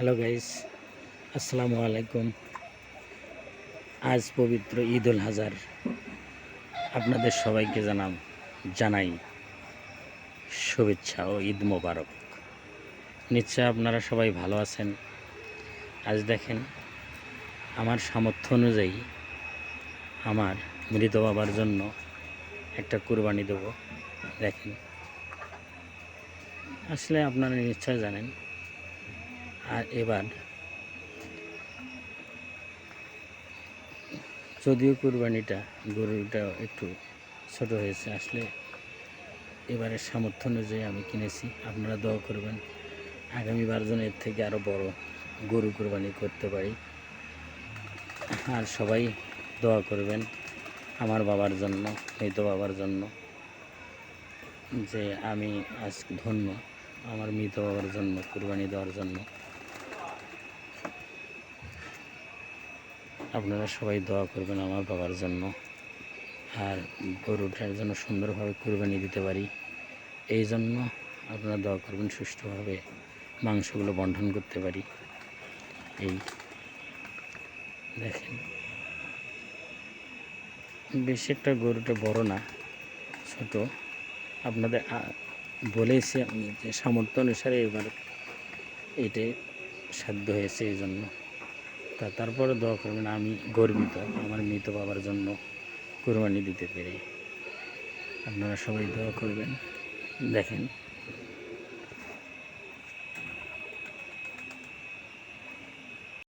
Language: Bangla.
হ্যালো গাইস, আসসালামু আলাইকুম। আজ পবিত্র ঈদ উল হাজার আপনাদের সবাইকে জানাম, জানাই শুভেচ্ছা ও ঈদ মোবারক। নিশ্চয় আপনারা সবাই ভালো আছেন। আজ দেখেন, আমার সামর্থ্য অনুযায়ী আমার মৃত বাবার জন্য একটা কুরবানি দেব। দেখেন, আসলে আপনারা নিশ্চয় জানেন আর এবার যদিও কুরবানিটা গরুটা একটু ছোট হয়েছে, আসলে এবারের সামর্থ্য অনুযায়ী আমি কিনেছি। আপনারা দোয়া করবেন, আগামীবার যেন এর থেকে আরও বড় গরু কুরবানি করতে পারি। আর সবাই দোয়া করবেন আমার বাবার জন্য, মৃত বাবার জন্য, যে আমি আজ ধন্য, আমার মৃত বাবার জন্য, কুরবানি দেওয়ার জন্য। আপনারা সবাই দোয়া করবেন আমার বাবার জন্য। আর গরুটার জন্য সুন্দরভাবে কুরবানি দিতে পারি। এই জন্য আপনারা দোয়া করবেন সুষ্ঠুভাবে মাংসগুলো বন্টন করতে পারি। এই দেখেন। বেশি একটা গরুটা বড় না, ছোট। আপনাদের বলেছি আমি যে সামর্থ্য অনুসারে এবার এটাই সাধ্য হয়েছে এই জন্য। তা তারপরে দোয়া করবেন, আমি গর্বিত আমার মৃত বাবার জন্য কোরবানি দিতে পেরে। আপনারা সবাই দোয়া করবেন। দেখেন